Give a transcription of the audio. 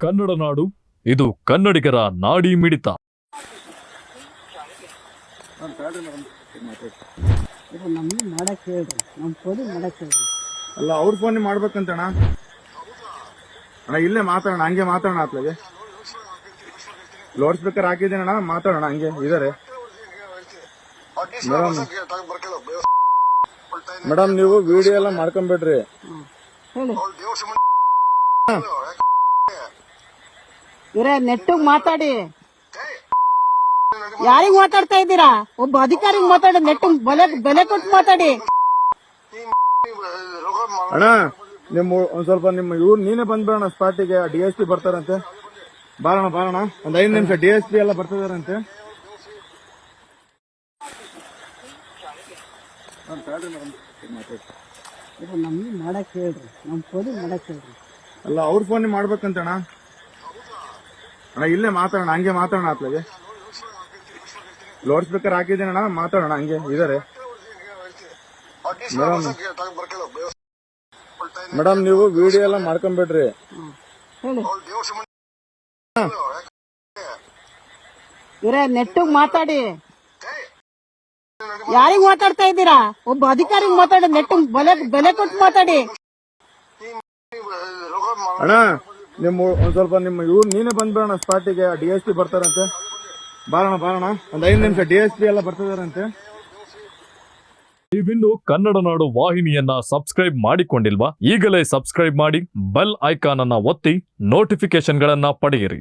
ಕನ್ನಡ ನಾಡು ಇದು ಕನ್ನಡಿಗರ ನಾಡಿ ಮಿಡಿತ. ನಮ್ಗೆ ಹೇಳ್ರಿ ನಮ್ಮ ಹೇಳ್ರಿ ಅಲ್ಲ ಅವ್ರ ಫೋನ್ ಮಾಡ್ಬೇಕಂತಣ್ಣ? ಅಣ್ಣ ಇಲ್ಲೇ ಮಾತಾಡೋಣ ಹಂಗೆ ಮಾತಾಡೋಣ ಆತ್ಲಾಗೆ ಲೌಡ್ ಸ್ಪೀಕರ್ ಹಾಕಿದ್ದೀನಣ್ಣ ಮಾತಾಡೋಣ ಹಂಗೆ ಇದಾರೆ. ಮೇಡಮ್ ಮೇಡಮ್ ನೀವು ವಿಡಿಯೋ ಎಲ್ಲ ಮಾಡ್ಕೊಂಬಿಡ್ರಿ. ಹೇಳಿ ನೆಟ್ಟು ನೆಟ್ಟಿಗೆ ಮಾತಾಡಿ. ಯಾರಿಗ್ ಮಾತಾಡ್ತಾ ಇದ್ದೀರಾ? ಒಬ್ಬ ಅಧಿಕಾರಿಗೆ ಮಾತಾಡಿ ನೆಟ್ಟು ಬೆಲೆ ಬೆಲೆ ಕೊಟ್ಟು ಮಾತಾಡಿ. ಅಣ್ಣ ನಿಮ್ಮ ಒಂದ್ ಸ್ವಲ್ಪ ನಿಮ್ಮ ಇವ್ರು ನೀನೇ ಬಂದ್ಬಿಡೋಣ ಸ್ಪಾಟಿಗೆ ಡಿ ಎಸ್ ಪಿ ಬರ್ತಾರಂತೆ. ಬಾರೋಣ ಬಾರೋಣ ಒಂದ್ ಐದು ನಿಮಿಷ ಡಿ ಎಸ್ ಪಿ ಎಲ್ಲ ಬರ್ತಿದಾರಂತೆ. ನಮ್ಗೆ ಮಾಡಕ್ ಹೇಳ್ರಿ. ನಮ್ ಪೊಲೀಸ್ ಮಾಡಕ್ ಹೇಳ್ರಿ. ಅಲ್ಲ ಅವ್ರ ಫೋನ್ ಮಾಡ್ಬೇಕಂತಣ್ಣ. ಅಣ್ಣ ಇಲ್ಲೇ ಮಾತಾಡೋಣ ಹಂಗೆ ಮಾತಾಡೋಣ ಆತ್ಲಾಗೆ ಲೌಡ್ ಸ್ಪೀಕರ್ ಹಾಕಿದ್ದೀನಣ್ಣ ಮಾತಾಡೋಣ ಹಂಗೆ ಇದಾರೆ. ಮೇಡಮ್ ಮೇಡಮ್ ನೀವು ವಿಡಿಯೋ ಎಲ್ಲ ಮಾಡ್ಕೊಂಬಿಡ್ರಿ. ಇರೇ ನೆಟ್ಟಿಗೆ ಮಾತಾಡಿ. ಯಾರಿಗ್ ಮಾತಾಡ್ತಾ ಇದ್ದೀರಾ? ಒಬ್ಬ ಅಧಿಕಾರಿ ಮಾತಾಡಿ ನೆಟ್ಟು ಬೆಲೆ ಬೆಲೆ ಕೊಟ್ಟು ಮಾತಾಡಿ. ಅಣ್ಣ ನಿಮ್ಮ ಒಂದ್ ಸ್ವಲ್ಪ ನಿಮ್ಮ ಇವ್ರು ನೀನೇ ಬಂದ್ಬಿಡೋಣ ಸ್ಪಾಟಿಗೆ ಡಿ ಎಸ್ ಪಿ ಬರ್ತಾರಂತೆ. ಬಾರೋಣ ಬಾರೋಣ. ಒಂದ್ ಐದು ನಿಮಿಷ ಡಿ ಎಸ್ ಪಿ ಎಲ್ಲ ಬರ್ತಿದಾರಂತೆ. ನೀವಿನ್ನು ಕನ್ನಡ ನಾಡು ವಾಹಿನಿಯನ್ನ ಸಬ್ಸ್ಕ್ರೈಬ್ ಮಾಡಿಕೊಂಡಿಲ್ವಾ? ಈಗಲೇ ಸಬ್ಸ್ಕ್ರೈಬ್ ಮಾಡಿ, ಬೆಲ್ ಐಕಾನ್ ಅನ್ನ ಒತ್ತಿ ನೋಟಿಫಿಕೇಶನ್ಗಳನ್ನ ಪಡೆಯಿರಿ.